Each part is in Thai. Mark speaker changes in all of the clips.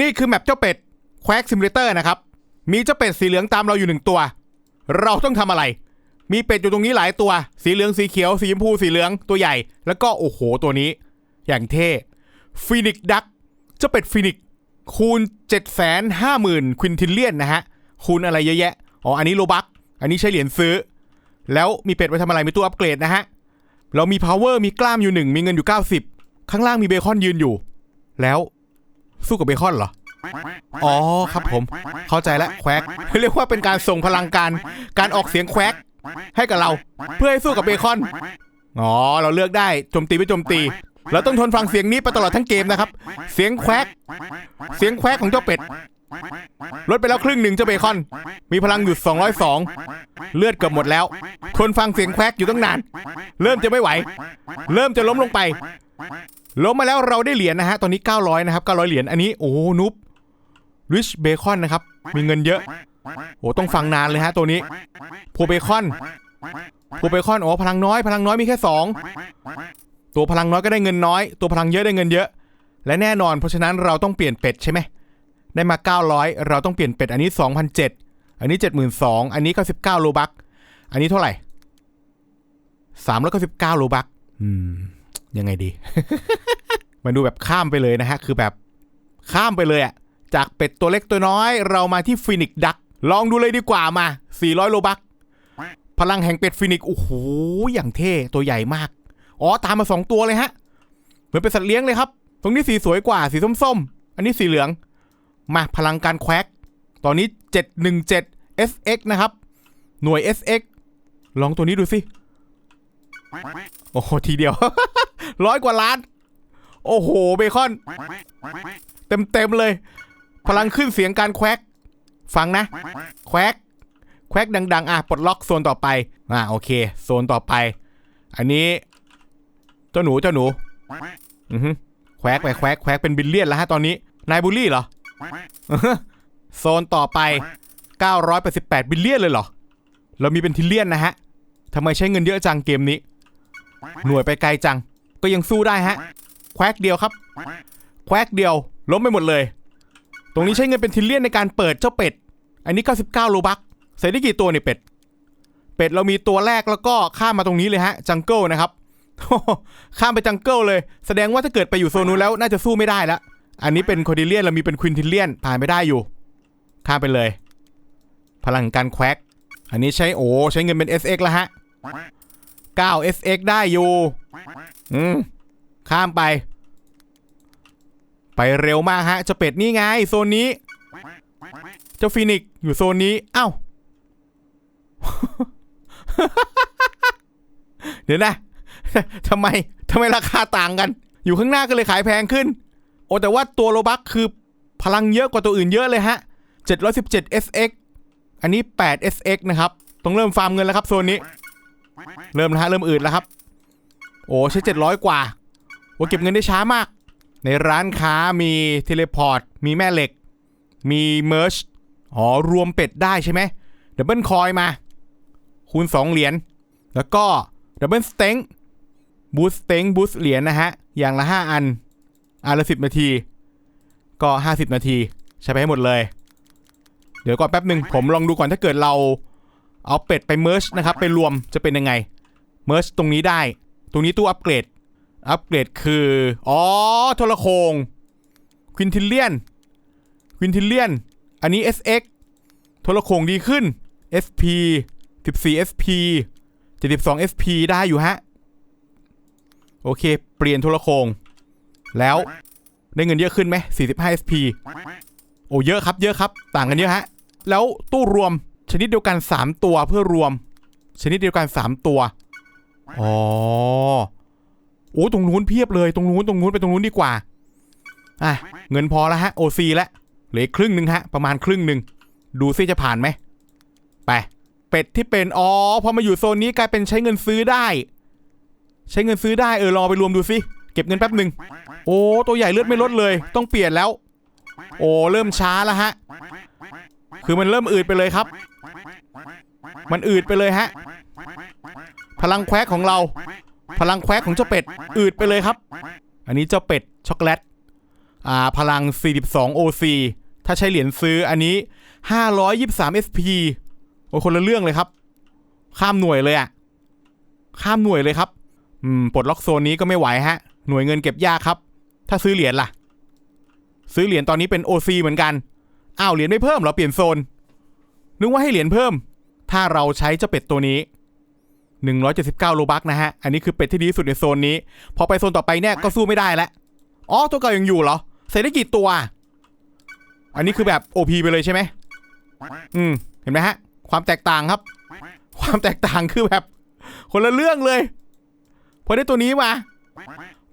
Speaker 1: นี่คือแมปเจ้าเป็ดแควกซิมูเลเตอร์นะครับ มีเจ้าเป็ดสีเหลืองตามเราอยู่หนึ่งตัว เราต้องทำอะไร มีเป็ดอยู่ตรงนี้หลายตัว สีเหลืองสีเขียวสีชมพูสีเหลืองตัวใหญ่ แล้วก็โอ้โหตัวนี้ อย่างเท่ฟินิกดักเจ้าเป็ดฟินิกคูณ 7 5 0 0 0 0 ควินทิลเลียนนะฮะ คูณอะไรเยอะแยะ อ๋อ อันนี้โลบัก อันนี้ใช้เหรียญซื้อ แล้วมีเป็ดไว้ทำอะไร มีตู้อัปเกรดนะฮะ เรามี power มีกล้ามอยู่หนึ่ง มีเงินอยู่ 90 ข้างล่างมีเบคอนยืนอยู่ แล้ว สู้กับเบคอนเหรอ อ๋อครับผม เข้าใจแล้วแควกเรียกว่าเป็นการส่งพลังการการออกเสียงแควกให้กับเรา เพื่อให้สู้กับเบคอน อ๋อ เราเลือกได้โจมตีไม่โจมตี เราต้องทนฟังเสียงนี้ไปตลอดทั้งเกมนะครับ เสียงแควกเสียงแควกของเจ้าเป็ดลดไปแล้วครึ่งหนึ่งเจ้าเบคอน มีพลังอยู่ 202 เลือดเกือบหมดแล้ว ทนฟังเสียงแควกอยู่ตั้งนาน เริ่มจะไม่ไหว เริ่มจะล้มลงไป ล้มมาแล้วเราได้เหรียญนะฮะ ตอนนี้ 900 นะครับ 900 เหรียญ อันนี้ โอ้ นุบริชเบคอนนะครับ มีเงินเยอะ โอ้ต้องฟังนานเลยฮะ ตัวนี้พัวเบคอนพัวเบคอน โอ้ พลังน้อย พลังน้อยมีแค่ 2 ตัวพลังน้อยก็ได้เงินน้อย ตัวพลังเยอะได้เงินเยอะ และแน่นอน เพราะฉะนั้นเราต้องเปลี่ยนเป็ดใช่ไหม ได้มา 900 เราต้องเปลี่ยนเป็ด อันนี้ 2,007อันนี้ 72,000อันนี้99โลบัก อันนี้เท่าไหร่399โลบัก อืม ยังไงดี มันดูแบบข้ามไปเลยนะฮะ คือแบบข้ามไปเลยอะจากเป็ดตัวเล็กตัวน้อย เรามาที่ฟินิกดัก ลองดูเลยดีกว่ามา 400 โลบัก พลังแห่งเป็ดฟินิกโอ้โห อย่างเท่ ตัวใหญ่มาก อ๋อ ตามมา 2 ตัวเลยฮะ เหมือนเป็นสัตว์เลี้ยงเลยครับ ตรงนี้สีสวยกว่า สีส้มๆ อันนี้สีเหลือง มาพลังการแควกตอนนี้ 717 SX นะครับ หน่วย SX ลองตัวนี้ดูสิ โอ้โห ทีเดียว ร้อยกว่าล้าน โอ้โห เบคอน เต็มเต็มเลย พลังขึ้นเสียงการแควกฟังนะ แควกแควกดัง ๆ อะ ปลดล็อกโซนต่อไป อะโอเค โซนต่อไป อันนี้ เจ้าหนูเจ้าหนู อือฮึแควกไปแควกแควกเป็นบิลเลียนแล้วฮะตอนนี้ นายบูลลี่เหรอ โซนต่อไป 988 บิลเลียนเลยเหรอ เรามีเป็นทิลเลียนนะฮะทำไมใช้เงินเยอะจังเกมนี้ หน่วยไปไกลจัง ก็ยังสู้ได้ฮะ แควกเดียวครับ แควกเดียว ล้มไปหมดเลย ตรงนี้ใช้เงินเป็นทิลเลียนในการเปิดเจ้าเป็ด อันนี้ 99โลบักใส่ได้กี่ตัวเนี่ยเป็ด เป็ดเรามีตัวแรกแล้วก็ข้ามมาตรงนี้เลยฮะ จังเกิลนะครับ ข้ามไปจังเกิลเลย แสดงว่าถ้าเกิดไปอยู่โซนนู้นแล้วน่าจะสู้ไม่ได้ล้วอันนี้เป็นโคดิเลียนเรามีเป็นควินทิลเลียนผ่านไม่ได้อยู่ ข้ามไปเลย พลังการแควกอันนี้ใช้โอ้ใช้เงินเป็น SX แล้วฮะ 9 SX ได้อยู่อืมข้ามไป ไปเร็วมากฮะเจะเป็ดนี่ไง โซนนี้ เจ้าฟีนิกซ์อยู่โซนนี้ เอ้า เดี๋ยวนะทำไมทำไมราคาต่างกัน อยู่ข้างหน้าก็เลยขายแพงขึ้น โอ้แต่ว่าตัวโลบักคือพลังเยอะกว่าตัวอื่นเยอะเลยฮะ 717 SX อันนี้ 8 SX นะครับ ต้องเริ่มฟาร์มเงินแล้วครับโซนนี้ เริ่มแล้วฮะเริ่มอืดแล้วครับ โอ้ใช้700กว่าโอ้เก็บเงินได้ช้ามาก ในร้านค้ามีเทเลพอร์ต มีแม่เหล็ก มีเมอร์ชอ๋อรวมเป็ดได้ใช่ไหมดับเบิลคอยมา คูณ 2 เหรียญ แล้วก็ดับเบิลสเต็งบูสเต็งบูสเหรียญนะฮะ อย่างละ 5 อัน อันละ 10 นาที ก็ 50 นาที ใช้ไปให้หมดเลย เดี๋ยวก่อนแป๊บหนึ่งผมลองดูก่อนถ้าเกิดเรา เอาเป็ดไปเมอร์ชนะครับไปรวมจะเป็นยังไงเมอร์ชตรงนี้ได้ ตรงนี้ตู้อัปเกรด อัปเกรดคือ อ๋อโทรโคงควินทิเลียนควินทิเลียน อันนี้ SX โทรโคงดีขึ้น SP 14 SP 72 SP ได้อยู่ฮะ โอเค เปลี่ยนโทรโคง แล้วได้เงินเยอะขึ้นไหม45 SP โอ้เยอะครับเยอะครับ ต่างกันเยอะฮะ แล้วตู้รวม ชนิดเดียวกัน 3 ตัวเพื่อรวม ชนิดเดียวกัน 3 ตัว อ๋อ โอ้ตรงนู้นเพียบเลย ตรงนู้น ตรงนู้น ไปตรงนู้นดีกว่า อะ เงินพอแล้วฮะโอซีแล้วเหลือครึ่งหนึ่งฮะ ประมาณครึ่งหนึ่ง ดูซิจะผ่านไหม ไป เป็ดที่เป็น อ๋อ พอมาอยู่โซนนี้กลายเป็นใช้เงินซื้อได้ ใช้เงินซื้อได้ เออ รอไปรวมดูซิเก็บเงินแป๊บหนึ่ง โอ้ ตัวใหญ่เลือดไม่ลดเลย ต้องเปลี่ยนแล้ว โอ้ เริ่มช้าแล้วฮะ คือมันเริ่มอืดไปเลยครับ มันอืดไปเลยฮะ พลังแควกของเรา พลังแควกของเจ้าเป็ด อืดไปเลยครับ อันนี้เจ้าเป็ดช็อกโกแลต อ่า พลัง 42 OC ถ้าใช้เหรียญซื้ออันนี้ 523 SP โอ้คนละเรื่องเลยครับ ข้ามหน่วยเลยอะข้ามหน่วยเลยครับ อืม ปลดล็อกโซนนี้ก็ไม่ไหวฮะ หน่วยเงินเก็บยากครับ ถ้าซื้อเหรียญล่ะ ซื้อเหรียญตอนนี้เป็น OC เหมือนกัน อ้าวเหรียญไม่เพิ่มเหรอเปลี่ยนโซน นึกว่าให้เหรียญเพิ่ม ถ้าเราใช้เจ้าเป็ดตัวนี้ 179โลบักนะฮะ อันนี้คือเป็ดที่ดีสุดในโซนนี้ พอไปโซนต่อไปเนี่ยก็สู้ไม่ได้แล้ว อ๋อตัวเก่ายังอยู่เหรอ ใส่ได้กี่ตัว อันนี้คือแบบ OP ไปเลยใช่ไหม อืม เห็นไหมฮะ ความแตกต่างครับ ความแตกต่างคือแบบ คนละเรื่องเลย พอได้ตัวนี้มา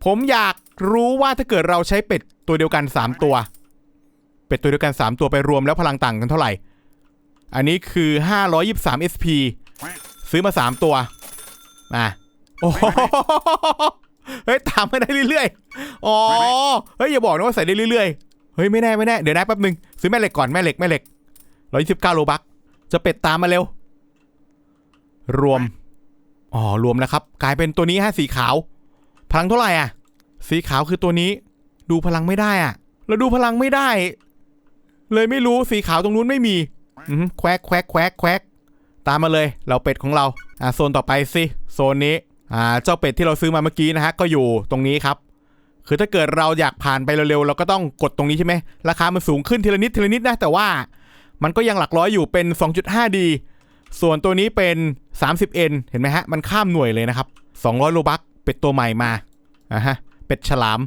Speaker 1: ผมอยากรู้ว่าถ้าเกิดเราใช้เป็ดตัวเดียวกัน 3 ตัว เป็ดตัวเดียวกัน 3 ตัวไปรวมแล้วพลังต่างกันเท่าไหร่ อันนี้คือ 523 SP ซื้อมา 3 ตัวมาโอ้โหเฮ้ยตามมาได้เรื่อยๆอ๋อเฮ้ยอย่าบอกนะว่าใส่ได้เรื่อยๆเฮ้ยไม่แน่ไม่แน่เดี๋ยวนะแป๊บนึงซื้อแม่เหล็กก่อนแม่เหล็กแม่เหล็ก129โลบักจะเป็ดตามมาเร็ว รวมอ๋อรวมแล้วครับ กลายเป็นตัวนี้ฮะสีขาว พลังเท่าไหร่อะ สีขาวคือตัวนี้ ดูพลังไม่ได้อะแล้วดูพลังไม่ได้ เลยไม่รู้สีขาวตรงนู้นไม่มีแควกแควกแควกแควกตามมาเลยเราเป็ดของเราอ่าโซนต่อไปสิโซนนี้อ่าเจ้าเป็ดที่เราซื้อมาเมื่อกี้นะฮะก็อยู่ตรงนี้ครับ คือถ้าเกิดเราอยากผ่านไปเร็วๆเราก็ต้องกดตรงนี้ใช่ไหมราคามันสูงขึ้นทีละนิดทีละนิดนะแต่ว่า มันก็ยังหลักร้อยอยู่เป็น 2.5D ส่วนตัวนี้เป็น 30N เห็นไหมฮะ มันข้ามหน่วยเลยนะครับ 200 โลบักเป็ดตัวใหม่มาอะฮะ เป็ดฉลาม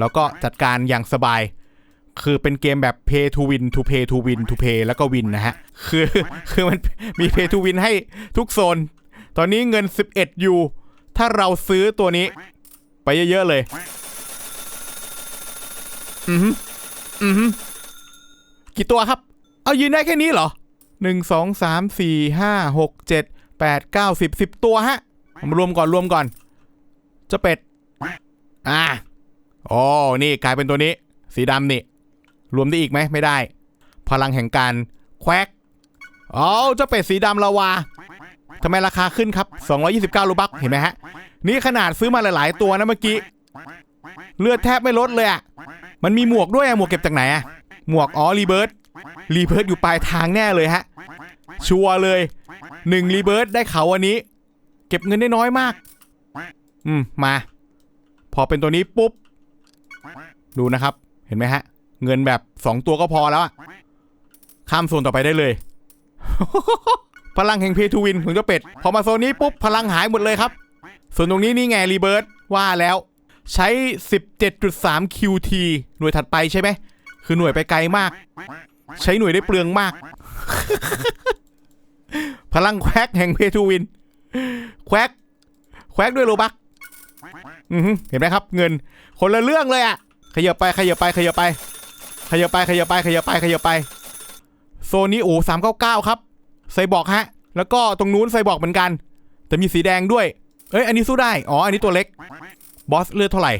Speaker 1: แล้วก็จัดการอย่างสบาย คือเป็นเกมแบบ pay to win to pay to win to pay แล้วก็ win นะฮะ คือคือมันมี pay to win ให้ทุกโซน ตอนนี้เงิน 11อยู่ถ้าเราซื้อตัวนี้ ไปเยอะๆเลย อือฮึอือฮึกี่ตัวครับ เอายืนได้แค่นี้เหรอหนึ่งสองสามสี่ห้าหกเจ็ดแปดเก้าสิบสิบตัวฮะผมรวมก่อนรวมก่อนจ้าเป็ด อ่าโอ้นี่กลายเป็นตัวนี้ สีดำนี่ รวมได้อีกไหมไม่ได้ พลังแห่งการแควกอ๋อเจ้าเป็ดสีดำละวาทำไมราคาขึ้นครับ 229ลูบักเห็นไหมฮะ นี่ขนาดซื้อมาหลาย ๆ ตัวนะเมื่อกี้ เลือดแทบไม่ลดเลยอะมันมีหมวกด้วยอะหมวกเก็บจากไหนอะหมวกอ๋อรีเบิร์ดรีเบิร์ดอยู่ปลายทางแน่เลยฮะ ชัวร์เลยหนึ่งรีเบิร์ดได้เขาวันนี้ เก็บเงินได้น้อยมาก อืมมา พอเป็นตัวนี้ปุ๊บ ดูนะครับ เห็นไหมฮะ เงินแบบ2ตัวก็พอแล้วอะข้ามโซนต่อไปได้เลย พลังแห่งเพทูวินของเจ้าเป็ด พอมาโซนนี้ปุ๊บพลังหายหมดเลยครับ ส่วนตรงนี้นี่ไงรีเบิร์ดว่าแล้วใช้ 17.3 QT หน่วยถัดไปใช่ไหม คือหน่วยไปไกลมาก ใช้หน่วยได้เปลืองมาก พลังแควกแห่งเพทูวิน แควกแควกด้วยโลบักเห็นไหมครับ เงินคนละเรื่องเลยอะขยับไปขยับไปขยับไป ขยับไปขยับไปขยับไปขยับไป โซนนี้โอ้สามเก้าเก้าครับไซบอกฮะ แล้วก็ตรงนู้นไซบอกเหมือนกัน แต่มีสีแดงด้วย เอ้ย อันนี้สู้ได้ อ๋อ อันนี้ตัวเล็ก บอสเลือดเท่าไหร่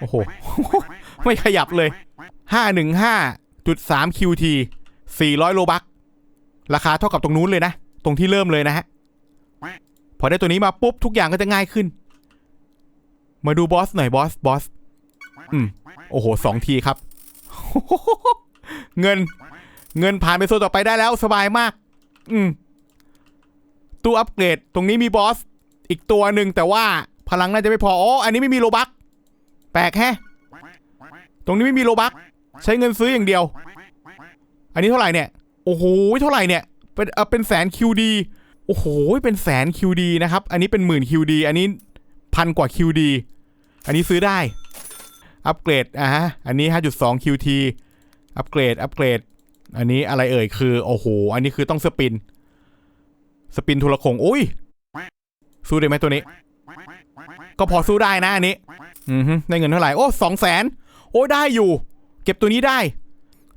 Speaker 1: โอ้โห ไม่ขยับเลย 515.3 QT 400 โลบัก ราคาเท่ากับตรงนู้นเลยนะ ตรงที่เริ่มเลยนะฮะ พอได้ตัวนี้มาปุ๊บ ทุกอย่างก็จะง่ายขึ้น มาดูบอสหน่อยบอส บอส อืม โอ้โหสองทีครับ เงิน เงินผ่านไปโซนต่อไปได้แล้วสบายมาก อืมตู้อัปเกรด ตรงนี้มีบอส อีกตัวหนึ่งแต่ว่าพลังน่าจะไม่พออ๋ออันนี้ไม่มีโลบักแปลกแฮะ ตรงนี้ไม่มีโลบักใช้เงินซื้ออย่างเดียว อันนี้เท่าไหร่เนี่ย โอ้โหเท่าไหร่เนี่ย เป็นเออเป็นแสน QD โอ้โหเป็นแสน QD นะครับ อันนี้เป็นหมื่น QD อันนี้พันกว่า QD อันนี้ซื้อได้ อัปเกรดอะฮะอันนี้ 5.2 QT อัปเกรดอัปเกรด อันนี้อะไรเอ่ยคือ โอ้โห อันนี้คือต้องสปิน สปินทุลคงอุ้ย สู้ได้ไหมตัวนี้ ก็พอสู้ได้นะอันนี้ อือฮึได้เงินเท่าไหร่ โอ้สองแสนโอ้ได้อยู่ เก็บตัวนี้ได้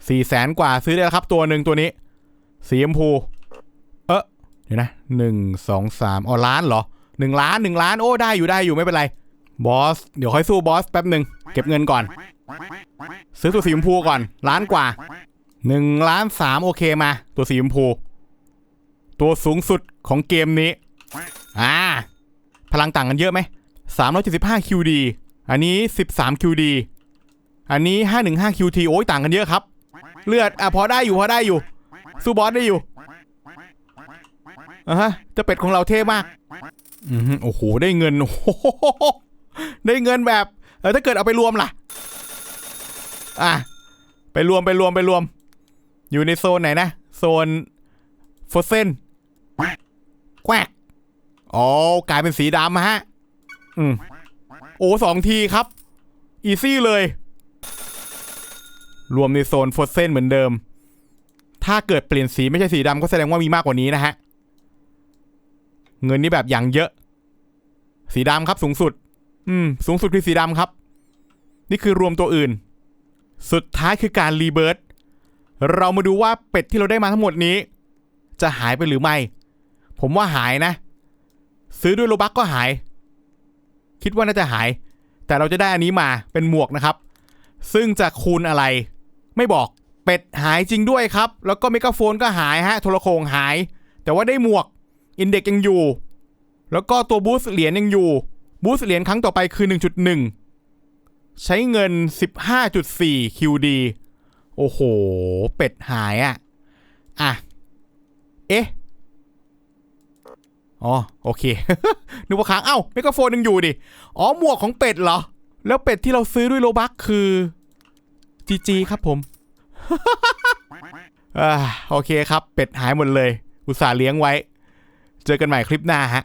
Speaker 1: สี่แสนกว่าซื้อได้แล้วครับ ตัวหนึ่งตัวนี้สีชมพู เออเดี๋ยวนะหนึ่งสองสามอ๋อล้านเหรอหนึ่งล้านหนึ่งล้านโอ้ได้อยู่ได้อยู่ไม่เป็นไร บอส เดี๋ยวค่อยสู้บอสแป๊บหนึ่งเก็บเงินก่อน ซื้อตัวสีชมพูก่อน ล้านกว่าหนึ่งล้านสามโอเคมา ตัวสีชมพู ตัวสูงสุดของเกมนี้ อ่า พลังต่างกันเยอะไหม375 QD อันนี้13 QD อันนี้515 QT โอ้ยต่างกันเยอะครับ เลือด อะพอได้อยู่พอได้อยู่ สู้บอสได้อยู่อะฮะเจะเป็ดของเราเท่มาก อือหือโอ้โห ได้เงินโอ้โห ได้เงินแบบเออถ้าเกิดเอาไปรวมล่ะ อะ ไปรวมไปรวมไปรวม อยู่ในโซนไหนนะ โซนโฟเซนแควกอ๋อกลายเป็นสีดำฮะ อืม โอ้สองทีครับ อีซี่เลย รวมในโซนโฟเซนเหมือนเดิม ถ้าเกิดเปลี่ยนสีไม่ใช่สีดำก็แสดงว่ามีมากกว่านี้นะฮะ เงินนี่แบบอย่างเยอะ สีดำครับสูงสุด อืม สูงสุดคือสีดำครับ นี่คือรวมตัวอื่น สุดท้ายคือการรีเบิร์ตเรามาดูว่าเป็ดที่เราได้มาทั้งหมดนี้ จะหายไปหรือไม่ ผมว่าหายนะ ซื้อด้วยโลบักก็หาย คิดว่าน่าจะหาย แต่เราจะได้อันนี้มาเป็นหมวกนะครับ ซึ่งจะคูณอะไร ไม่บอกเป็ดหายจริงด้วยครับ แล้วก็เมกะโฟนก็หายฮะโทรโขงหาย แต่ว่าได้หมวกอินเด็กยังอยู่ แล้วก็ตัวบูสต์เหรียญยังอยู่ บูสต์เหรียญครั้งต่อไปคือ 1.1 ใช้เงิน 15.4 QD โอ้โห เป็ดหายอะ่ะ อะ เอ๊ะ อ๋อ โอเค นึกว่าค้าง เอ้าไมโครโฟนยังอยู่ดิ อ๋อ หมวกของเป็ดเหรอ แล้วเป็ดที่เราซื้อด้วยโลบักคือ GG ครับผมอ่าโอเคครับ เป็ดหายหมดเลย อุตส่าห์เลี้ยงไว้ เจอกันใหม่คลิปหน้าฮะ